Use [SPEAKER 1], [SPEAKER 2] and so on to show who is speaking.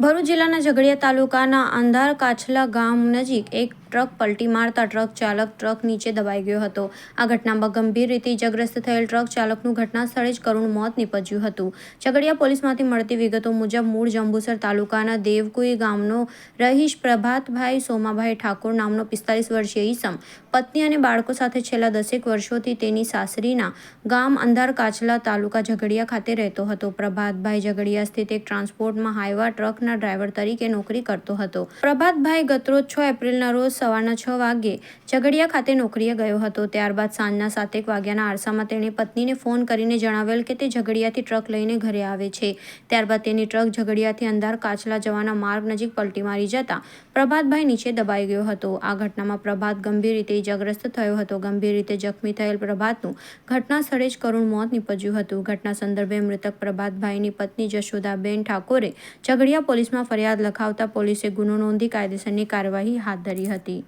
[SPEAKER 1] ભરૂચ જિલ્લાના ઝઘડિયા તાલુકાના અંધાર કાછલા ગામ નજીક એક ટ્રક પલટી મારતા ટ્રક ચાલક ટ્રક નીચે દબાઈ ગયો હતો. આ ઘટનામાં ગંભીર રીતે ઇજાગ્રસ્ત થયેલ ટ્રક ચાલકનું ઘટના સ્થળે જ કરુણ મોત નીપજ્યું હતું. ઝઘડિયા પોલીસમાંથી મળતી વિગતો મુજબ મૂળ જંબુસર તાલુકાના દેવકુઈ ગામનો રહીશ પ્રભાતભાઈ સોમાભાઈ ઠાકોર નામનો પિસ્તાલીસ વર્ષીય ઈસમ, પત્ની અને બાળકો સાથે છેલ્લા દસેક વર્ષોથી તેની સાસરીના ગામ અંધાર કાછલા તાલુકા ઝઘડિયા ખાતે રહેતો હતો. પ્રભાતભાઈ ઝઘડિયા સ્થિત એક ટ્રાન્સપોર્ટમાં હાઈવા ટ્રકના ડ્રાઈવર તરીકે નોકરી કરતો હતો. પ્રભાતભાઈ ગતરોજ છ એપ્રિલના રોજ સવારના છ વાગે ઝઘડિયા ખાતે નોકરીએ ગયો હતો. ત્યારબાદ સાંજના સાતેક વાગ્યાના આરસામાં તેણે પત્નીને ફોન કરીને જણાવેલ કે તે ઝઘડિયાથી ટ્રક લઈને ઘરે આવે છે. ત્યારબાદ તેની ટ્રક ઝઘડિયાથી અંધાર કાચલા જવાના માર્ગ નજીક પલટી મારી જતા પ્રભાતભાઈ નીચે દબાઈ ગયો હતો. આ ઘટનામાં પ્રભાત ગંભીર રીતે ઇજાગ્રસ્ત થયો હતો. ગંભીર રીતે જખમી થયેલ પ્રભાતનું ઘટના સ્થળે જ કરુણ મોત નીપજ્યું હતું. ઘટના સંદર્ભે મૃતક પ્રભાતભાઈની પત્ની જશોદાબેન ઠાકોરે ઝઘડિયા પોલીસમાં ફરિયાદ લખાવતા પોલીસે ગુનો નોંધી કાયદેસરની કાર્યવાહી હાથ ધરી હતી.